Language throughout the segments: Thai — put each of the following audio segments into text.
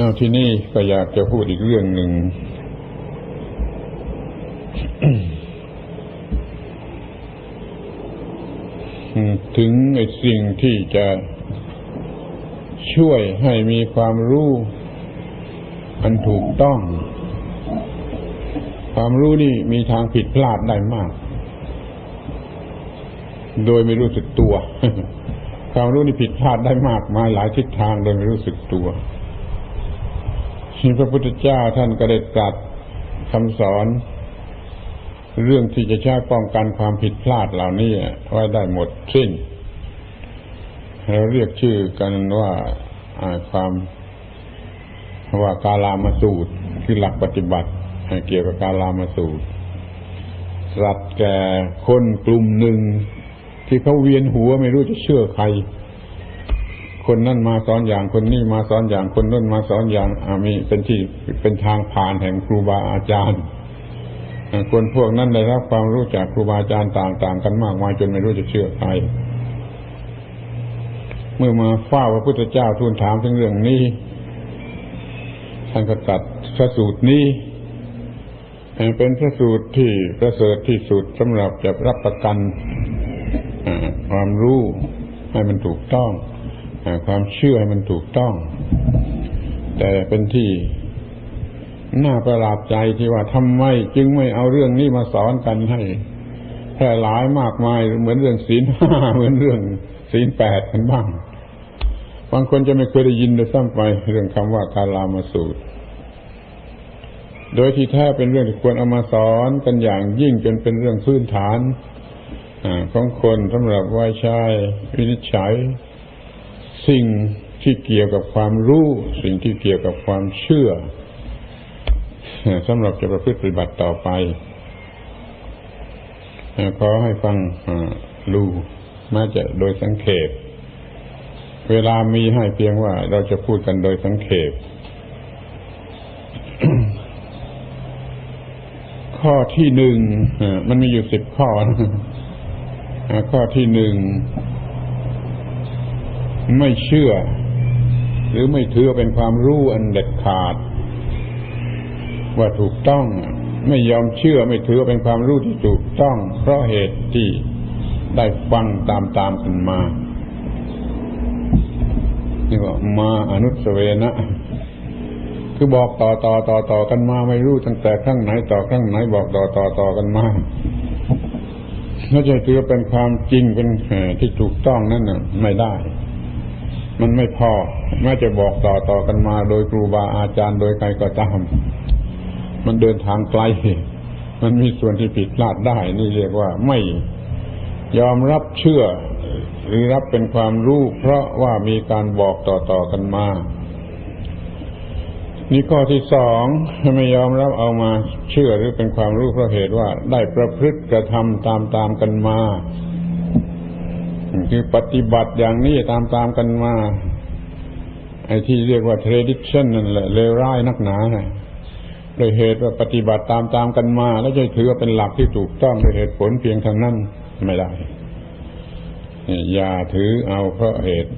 เอาที่นี่ก็อยากจะพูดอีกเรื่องหนึ่ง ถึงไอ้สิ่งที่จะช่วยให้มีความรู้อันถูกต้อง ความรู้นี่มีทางผิดพลาดได้มาก โดยไม่รู้สึกตัว ความรู้นี่ผิดพลาดได้มากมายหลายทิศทางโดยไม่รู้สึกตัว พระพุทธเจ้าท่านก็ได้ตรัสคำสอน เรื่องที่จะใช้ป้องกันความผิดพลาดเหล่านี้ไว้ได้หมดสิ้นเราเรียกชื่อกันว่าความว่ากาลามาสูตรคือหลักปฏิบัติเกี่ยวกับกาลามาสูตรสัตว์แก่คนกลุ่มหนึ่งที่เขาเวียนหัวไม่รู้จะเชื่อใคร คนนั่นมาสอนอย่างคนนี้มาสอนอย่างคนนั่นมาสอนอย่างอามีเป็นที่เป็นทางผ่านแห่งครูบาอาจารย์คนพวกนั้นได้รับความรู้จากครูบาอาจารย์ต่าง ๆ กันมากมายจนไม่รู้จะเชื่อใครเมื่อมาเฝ้าพระพุทธเจ้าทูลถามถึงเรื่องนี้ท่านก็ตัดพระสูตรนี้เป็นพระสูตรที่ประเสริฐที่สุดสำหรับจะรับประกันความรู้ให้มันถูกต้อง ความเชื่อให้มันถูกต้อง แต่เป็นที่น่าประหลาดใจที่ว่าทำไมจึงไม่เอาเรื่องนี้มาสอนกันให้แพร่หลายมากมายเหมือนเรื่องศีลห้าเหมือนเรื่องศีลแปดกันบ้าง บางคนจะไม่เคยได้ยินเลยซ้ำไปเรื่องคำว่าการลามาสูตร โดยที่แท้เป็นเรื่องที่ควรเอามาสอนกันอย่างยิ่งจนเป็นเรื่องพื้นฐานของคนสำหรับไว้ใช้วินิจฉัย สิ่งที่เกี่ยวกับความรู้ สิ่งที่เกี่ยวกับความเชื่อสำหรับจะประพฤติปฏิบัติต่อไปขอให้ฟังดูมาจะโดยสังเขปเวลามีให้เพียงว่าเราจะพูดกันโดยสังเขปข้อที่หนึ่งมันมีอยู่สิบข้อ ข้อที่หนึ่ง ไม่เชื่อ หรือไม่ถือเป็นความรู้อันเด็ดขาด ว่าถูกต้อง ไม่ยอมเชื่อไม่ถือเป็นความรู้ที่ถูกต้อง เพราะเหตุที่ได้ฟังตามตามกันมานี่ว่ามาอนุสเวนะ คือบอกต่อต่อต่อต่อกันมาไม่รู้ตั้งแต่ครั้งไหนต่อครั้งไหนบอกต่อต่อต่อกันมาถ้าจะถือเป็นความจริงเป็นที่ถูกต้องนั่นน่ะ ไม่ได้ มันไม่พอแม้จะบอกต่อต่อกันมา โดยครูบาอาจารย์โดยใครก็ตาม มันเดินทางไกล มันมีส่วนที่ผิดพลาดได้ นี่เรียกว่าไม่ยอมรับเชื่อ หรือรับเป็นความรู้เพราะว่ามีการบอกต่อๆกันมานี่ข้อที่สองไม่ยอมรับเอามาเชื่อหรือเป็นความรู้เพราะเหตุว่า ได้ประพฤติกระทำตามตามกันมา คือปฏิบัติอย่างนี้ตามตามกันมา ไอ้ที่เรียกว่า tradition นั่นแหละเลวร้ายนักหนานะโดยเหตุว่าปฏิบัติตามตามกันมา แล้วจะถือว่าเป็นหลักที่ถูกต้องโดยเหตุผลเพียงทางนั้นไม่ได้อย่าถือเอาเพราะเหตุ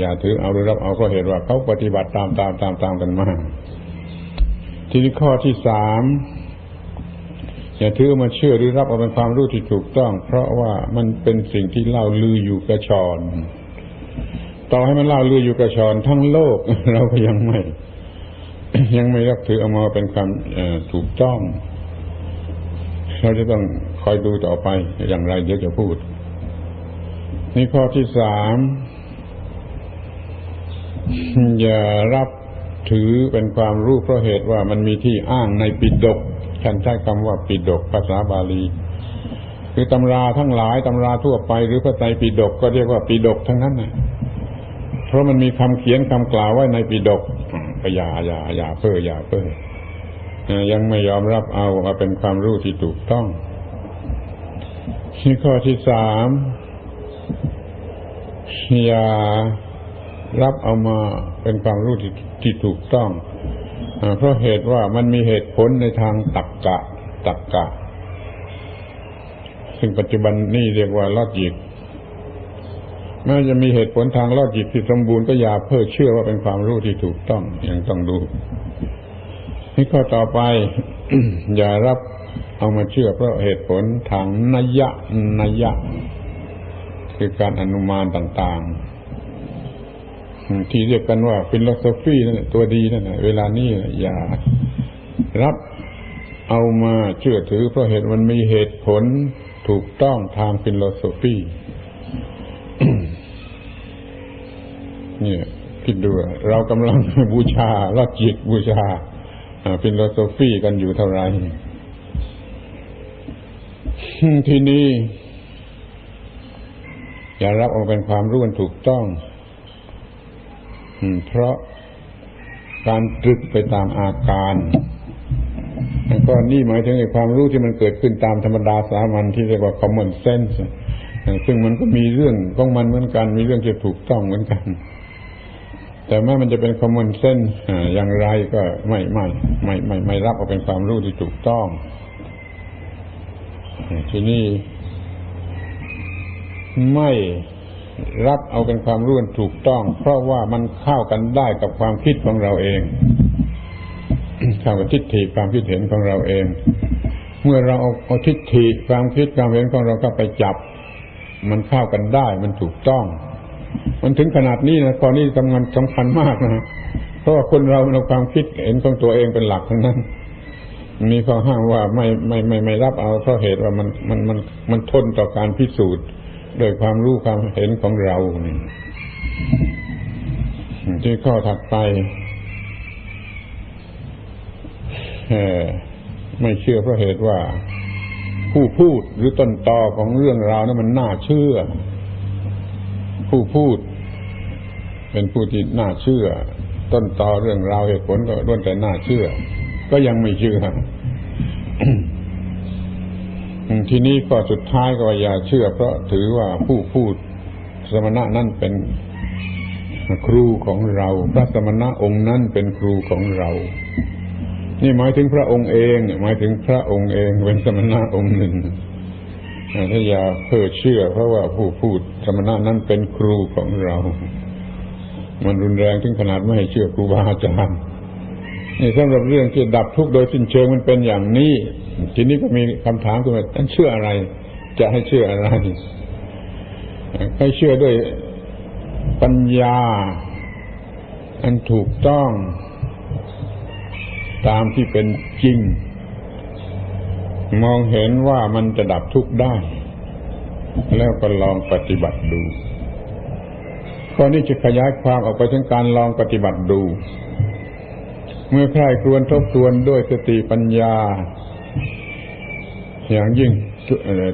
อย่าถือเอาหรือรับเอาเพราะเหตุว่าเขาปฏิบัติตามตามตามตามกันมา ทีนี้ข้อที่สาม อย่าถือมาเชื่อหรือรับเอาเป็นความรู้ที่ถูกต้อง เพราะว่ามันเป็นสิ่งที่เล่าลืออยู่กระชอนต่อให้มันเล่าลืออยู่กระชอนทั้งโลก เราก็ยังไม่ ยังไม่รับถือเอามาเป็นความถูกต้อง เราจะต้องคอยดูต่อไปอย่างไรเดี๋ยวจะพูด นี่ข้อที่สามอย่ารับถือเป็นความรู้เพราะเหตุว่ามันมีที่อ้างในปิดก ฉันใช้คำว่าปิดกภาษาบาลีคือตำราทั้งหลายตำราทั่วไปหรือพระไตรปิฎกก็เรียกว่าปิดกทั้งนั้นนะเพราะมันมีคำเขียนคำกล่าวไว้ในปิฎกอย่าอย่าอย่าเพ้ออย่าเพ้อยังไม่ยอมรับเอามาเป็นความรู้ที่ถูกต้องข้อที่สามอย่ารับเอามาเป็นความรู้ที่ที่ถูกต้อง เพราะเหตุว่ามันมีเหตุผลในทางตักกะ ตักกะ ซึ่งปัจจุบันนี่เรียกว่าลอจิกแม้จะมีเหตุผลทางลอจิกที่สมบูรณ์ก็อย่าเพ้อเชื่อว่าเป็นความรู้ที่ถูกต้องยังต้องดูนี่ข้อต่อไป อย่ารับเอามาเชื่อเพราะเหตุผลทางนัยยะนัยยะ คือการอนุมานต่าง ๆ ที่เรียกกันว่าฟิโลโซฟีนั่นแหละตัวดีนั่นแหละเวลานี้อย่ารับเอามาเชื่อถือเพราะเหตุมันมีเหตุผลถูกต้องทางฟิโลโซฟีเนี่ยคิดดูเรากำลังบูชาลอจิกบูชาฟิโลโซฟีกันอยู่เท่าไหร่ทีนี้อย่ารับเอาเป็นความรู้กันถูกต้อง เพราะการตรึกไปตามอาการแล้วก็นี่หมายถึงความรู้ที่มันเกิดขึ้นตามธรรมดาสามัญที่เรียกว่า common sense ซึ่งมันก็มีเรื่องของมันเหมือนกัน มีเรื่องที่ถูกต้องเหมือนกัน แต่แม้มันจะเป็น common sense อย่างไรก็ไม่ไม่ไม่ไม่ไม่รับเอาเป็นความรู้ที่ถูกต้องทีนี้ไม่ รับเอาเป็นความรู้ถูกต้อง เพราะว่ามันเข้ากันได้กับความคิดของเราเองเข้ากับทิฏฐิความคิดเห็นของเราเอง เมื่อเราเอาเอาทิฏฐิความคิดความเห็นของเราก็ไปจับ มันเข้ากันได้มันถูกต้อง มันถึงขนาดนี้นะตอนนี้ทำงานสำคัญมากนะเพราะว่าคนเราเราความคิดเห็นของตัวเองเป็นหลักทั้งนั้นมีข้อห้ามว่าไม่ไม่ไม่ไม่รับเอาเพราะเหตุว่ามันมันมันมันทนต่อการพิสูจน์ โดยความรู้ความเห็นของเรานี่ที่ข้อถัดไปไม่เชื่อเพราะเหตุว่า ผู้พูดหรือต้นตอของเรื่องราวนั้นมันน่าเชื่อ ผู้พูด เป็นผู้ที่น่าเชื่อ ต้นตอเรื่องราวเหตุผลก็ล้วนแต่น่าเชื่อ ก็ยังไม่เชื่อ ทีนี้ก็สุดท้ายก็อย่าเชื่อ เพราะถือว่าผู้พูดสมณะนั่นเป็นครูของเราพระสมณะองค์นั้นเป็นครูของเรา นี่หมายถึงพระองค์เองหมายถึงพระองค์เองเป็นสมณะองค์หนึ่งถ้าอย่าเพ้อเชื่อ เพราะว่าผู้พูดสมณะนั้นเป็นครูของเรา มันรุนแรงถึงขนาดไม่ให้เชื่อครูบาอาจารย์นี่สำหรับเรื่องที่ดับทุกข์โดยสิ้นเชิงมันเป็นอย่างนี้ ทีนี้ก็มีคำถามขึ้นมาท่านเชื่ออะไร จะให้เชื่ออะไรให้เชื่อด้วยปัญญา อันถูกต้อง ตามที่เป็นจริง มองเห็นว่ามันจะดับทุกข์ได้ แล้วก็ลองปฏิบัติดูข้อนี้จะขยายความออกไปถึงการลองปฏิบัติดู เมื่อใครควรทบทวนด้วยสติปัญญา อย่างยิ่ง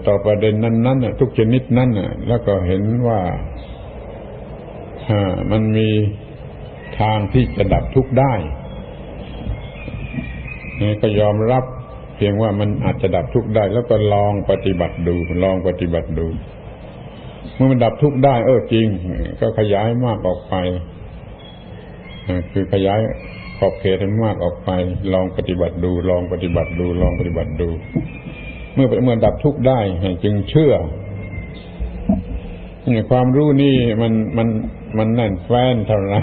ต่อประเด็นนั้นๆทุกชนิดนั้นแล้วก็เห็นว่ามันมีทางที่จะดับทุกข์ได้ก็ยอมรับเพียงว่ามันอาจจะดับทุกข์ได้ แล้วก็ลองปฏิบัติดู ลองปฏิบัติดู เมื่อมันดับทุกข์ได้ เออจริง ก็ขยายมากออกไปคือขยายขอบเขตให้มากออกไป ลองปฏิบัติดู ลองปฏิบัติดู ลองปฏิบัติดู เมื่อเมื่อดับทุกข์ได้ จึงเชื่อความรู้นี่มันมันมันแน่นแฟ้นเท่าไร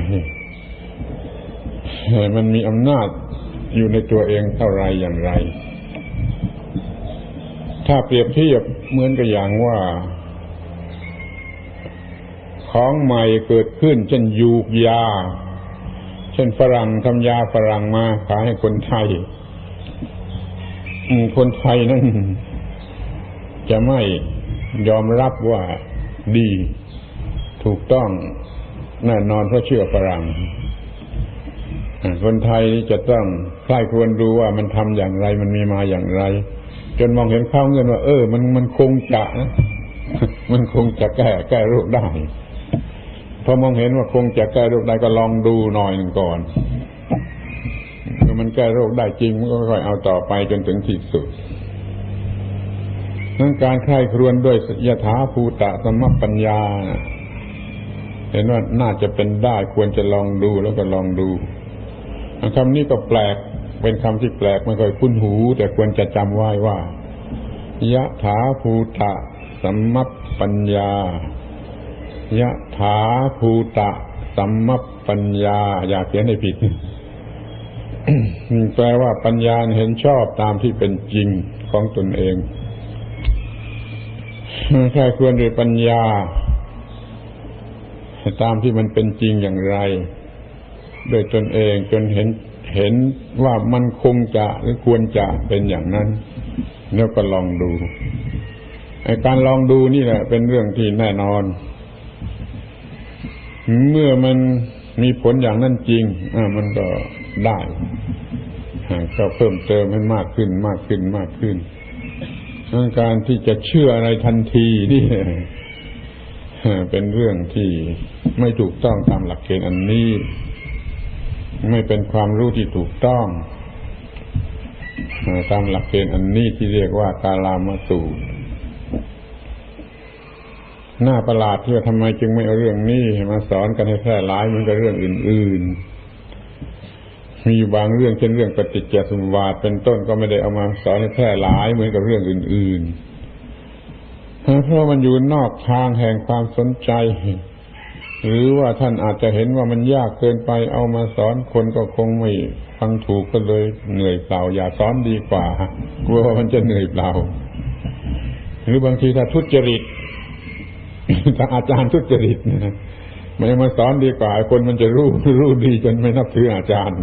มันมีอำนาจอยู่ในตัวเองเท่าไรอย่างไร ถ้าเปรียบเทียบเหมือนกับอย่างว่า ของใหม่เกิดขึ้นเช่นยูกยา เช่นฝรั่งทำยาฝรั่งมาขายให้คนไทย คนไทยนั่นจะไม่ยอมรับว่าดีถูกต้องแน่นอนเพราะเชื่อฝรั่งคนไทยจะต้องใคร่ควรดูว่ามันทำอย่างไร มันมีมาอย่างไร จนมองเห็นข้าวเงินว่า เออ มันมันคงจะนะมันคงจะแก้แก้โรคได้พอมองเห็นว่าคงจะแก้โรคได้ก็ลองดูหน่อยหนึ่งก่อนเมื่อมัน แก้โรคได้จริงมันก็ค่อยเอาต่อไปจนถึงที่สุดนั้นการใคร่ครวญด้วยยถาภูตะสมปัญญา เห็นว่าน่าจะเป็นได้ควรจะลองดูแล้วก็ลองดูคำนี้ก็แปลกเป็นคำที่แปลกไม่ค่อยคุ้นหู แต่ควรจะจำไว้ว่ายะถาภูตะสัมมัปปัญญายะถาภูตะสัมมปัญญา อย่าเขียนให้ผิด แปลว่าปัญญาเห็นชอบตามที่เป็นจริงของตนเองใครควรด้วยปัญญา ตามที่มันเป็นจริงอย่างไร โดยตนเองจนเห็นเห็นว่ามันคงจะหรือควรจะเป็นอย่างนั้น แล้วก็ลองดูไอการลองดูนี่แหละเป็นเรื่องที่แน่นอน เมื่อมันมีผลอย่างนั้นจริงอ่ามันก็ ได้ก็เพิ่มเติมให้มากขึ้นมากขึ้นมากขึ้นการที่จะเชื่ออะไรทันทีนี่เป็นเรื่องที่ไม่ถูกต้องตามหลักเกณฑ์อันนี้ ไม่เป็นความรู้ที่ถูกต้องตามหลักเกณฑ์อันนี้ที่เรียกว่ากาลามาสูหน้าประหลาดที่ว่าทำไมจึงไม่เอาเรื่องนี้มาสอนกันให้แพร่หลายเหมือนกับเรื่องอื่น ๆ มีบางเรื่องเช่นเรื่องปฏิจจสมุปบาทเป็นต้นก็ไม่ได้เอามาสอนแพร่หลายเหมือนกับเรื่องอื่นๆเพราะมันอยู่นอกทางแห่งความสนใจ หรือว่าท่านอาจจะเห็นว่ามันยากเกินไปเอามาสอนคนก็คงไม่ฟังถูกก็เลยเหนื่อยเปล่า อย่าสอนดีกว่ากลัวว่ามันจะเหนื่อยเปล่า หรือบางทีถ้าทุจริตถ้าอาจารย์ทุจริตนะไมันมาสอนดีกว่าคนมันจะรู้รู้ดีจนไม่นับถืออาจารย์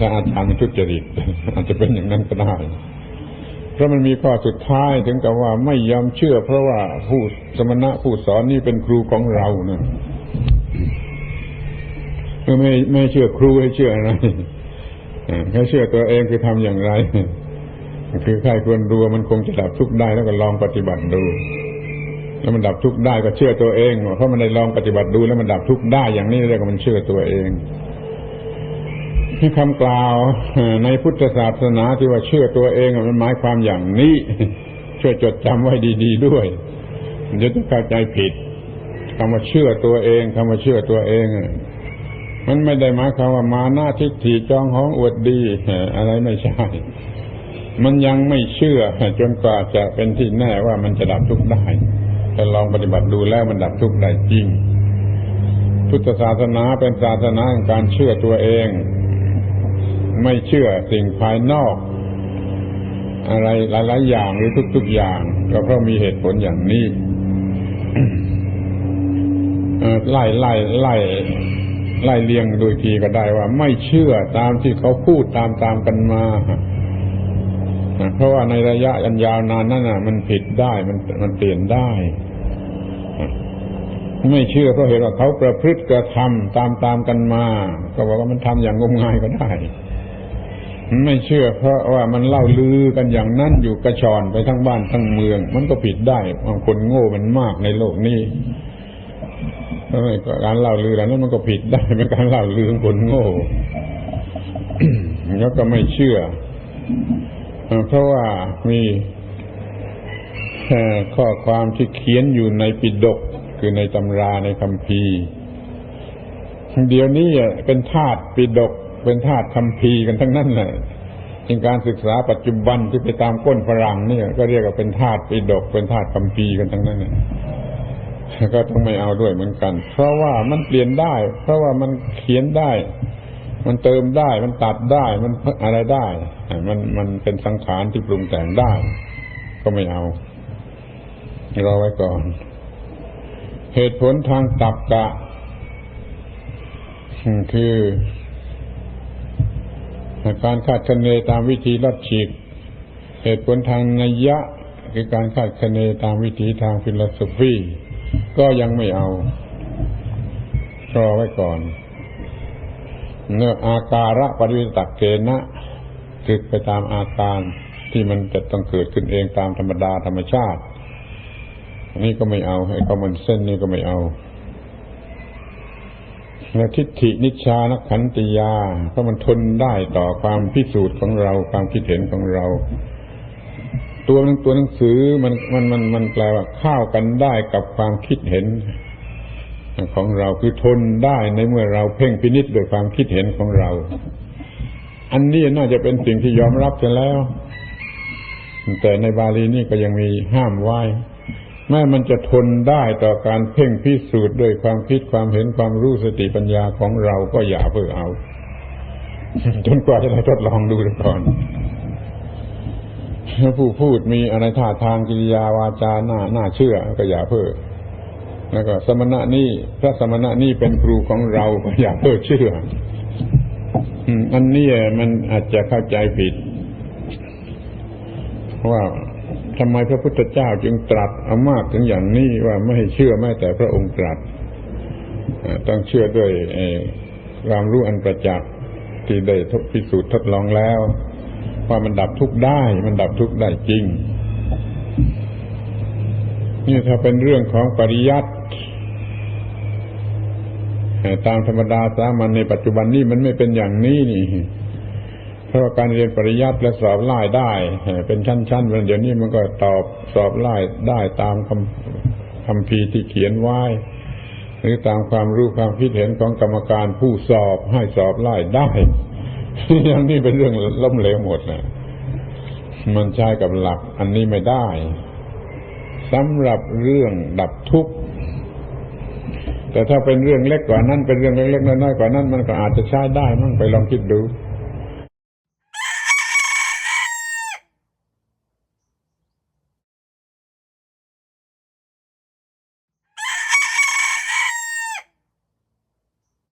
ถ้าอาจารย์มันทุจริตอาจจะเป็นอย่างนั้นก็ได้ เพราะมันมีข้อสุดท้ายถึงกับว่าไม่ยอมเชื่อ เพราะว่าผู้สมณะผู้สอนนี่เป็นครูของเรานะไม่ไม่เชื่อครูให้เชื่ออะไรแค่เชื่อตัวเองคือทำอย่างไร คือใครควรรู้มันคงจะดับทุกข์ได้แล้วก็ลองปฏิบัติดู แล้วมันดับทุกข์ได้ก็เชื่อตัวเองเพราะมันได้ลองปฏิบัติดูแล้วมันดับทุกข์ได้อย่างนี้เรียกว่ามันเชื่อตัวเอง ที่คำกล่าวในพุทธศาสนาที่ว่าเชื่อตัวเองมันหมายความอย่างนี้ ช่วยจดจำไว้ดี ๆ ด้วยมันจะต้องเข้าใจผิดคำว่าเชื่อตัวเองคำว่าเชื่อตัวเองมันไม่ได้หมายความว่ามาหน้าทิฏฐิจองห้องอวดดีอะไรไม่ใช่ มันยังไม่เชื่อจนกว่าจะเป็นที่แน่ว่ามันจะดับทุกข์ได้แต่ลองปฏิบัติดูแล้วมันดับทุกข์ได้จริง พุทธศาสนาเป็นศาสนาแห่งการเชื่อตัวเอง ไม่เชื่อสิ่งภายนอก อะไรหลายๆอย่างหรือทุก ๆอย่าง ก็เพราะมีเหตุผลอย่างนี้ไล่ไล่ไล่ไล่เลียงโดยทีก็ได้ว่า ไม่เชื่อตามที่เขาพูดตามตามกันมาเพราะว่าในระยะยันยาวนานนั้นน่ะ มันผิดได้มันมันเปลี่ยนได้ ไม่เชื่อเพราะเห็นว่าเขาประพฤติกระทำตามตามกันมา ก็บอกว่ามันทำอย่างงมงายก็ได้ ไม่เชื่อเพราะว่ามันเล่าลือกันอย่างนั้นอยู่กระชอนไปทั้งบ้านทั้งเมือง มันก็ผิดได้บางคนโง่มันมากในโลกนี้การเล่าลือแล้วนั้นมันก็ผิดได้เป็นการเล่าลือของคนโง่แล้วก็ไม่เชื่อ เพราะว่ามีข้อความที่เขียนอยู่ในปิดกคือในตำราในคำพีเดี๋ยวนี้เป็นธาตุปิดก เป็นธาตุคำพีกันทั้งนั้นแหละในการศึกษาปัจจุบันที่ไปตามก้นฝรั่งเนี่ยก็เรียกว่าเป็นธาตุปิดกเป็นธาตุคำพีกันทั้งนั้นเลยก็ต้องไม่เอาด้วยเหมือนกัน เพราะว่ามันเปลี่ยนได้ เพราะว่ามันเขียนได้ มันเติมได้ มันตัดได้ มันอะไรได้ มันมันเป็นสังขารที่ปรุงแต่งได้ ก็ไม่เอารอไว้ก่อน เหตุผลทางตับกะ คือ การคาดคะเนตามวิธีลัดฉีก เหตุผลทางนัยยะคือการคาดคะเนตามวิธีทางฟิโลโซฟีก็ยังไม่เอารอไว้ก่อนเนื้ออาการะปริวิตักเกณะคือไปตามอาการที่มันจะต้องเกิดขึ้นเองตามธรรมดาธรรมชาติ นี่ก็ไม่เอาไอ้คอมมอนเซนนี่ก็ไม่เอา ทิฏฐินิชานักขันติยา เพราะมันทนได้ต่อความพิสูจน์ของเรา ความคิดเห็นของเรา ตัวหนังตัวหนังสือมันมันมันมันแปลว่าเข้ากันได้กับความคิดเห็น ของเราคือทนได้ในเมื่อเราเพ่งพินิษโดยความคิดเห็นของเรา อันนี้น่าจะเป็นสิ่งที่ยอมรับกันแล้ว แต่ในบาลีนี่ก็ยังมีห้ามไว้ แม้มันจะทนได้ต่อการเพ่งพิสูจน์ด้วยความคิดความเห็นความรู้สติปัญญาของเราก็อย่าเพิ่งเอา จนกว่าจะได้ทดลองดูก่อนผู้พูดมีอะไรท่าทางกิริยาวาจาหน้าหน้าเชื่อก็อย่าเพิ่งแล้วก็สมณะนี่พระสมณะนี่เป็นครูของเราก็อย่าเพิ่งเชื่ออันนี้มันอาจจะเข้าใจผิดว่า ทำไมพระพุทธเจ้าจึงตรัสอามากถึงอย่างนี้ว่าไม่ให้เชื่อแม้แต่พระองค์ตรัสต้องเชื่อด้วยความรู้อันประจักษ์ที่ได้ทดพิสูจน์ทดลองแล้ว ว่ามันดับทุกข์ได้ มันดับทุกข์ได้จริง นี่ถ้าเป็นเรื่องของปริยัติแต่ตามธรรมดาสามัญในปัจจุบันนี้มันไม่เป็นอย่างนี้นี่ ราะว่าการเรียนปริยัติและสอบไล่ได้ เป็นชั้นๆมันเดี๋ยวนี้มันก็ตอบสอบไล่ได้ตามคำคำพีที่เขียนไว้ หรือตามความรู้ความคิดเห็นของกรรมการผู้สอบให้สอบไล่ได้อย่างนี้เป็นเรื่องล้มเหลวหมดนะมันใช้กับหลักอันนี้ไม่ได้สำหรับเรื่องดับทุกข์แต่ถ้าเป็นเรื่องเล็กกว่านั้นเป็นเรื่องเล็กๆน้อยๆกว่านั้น มันก็อาจจะใช้ได้มั่งไปลองคิดดู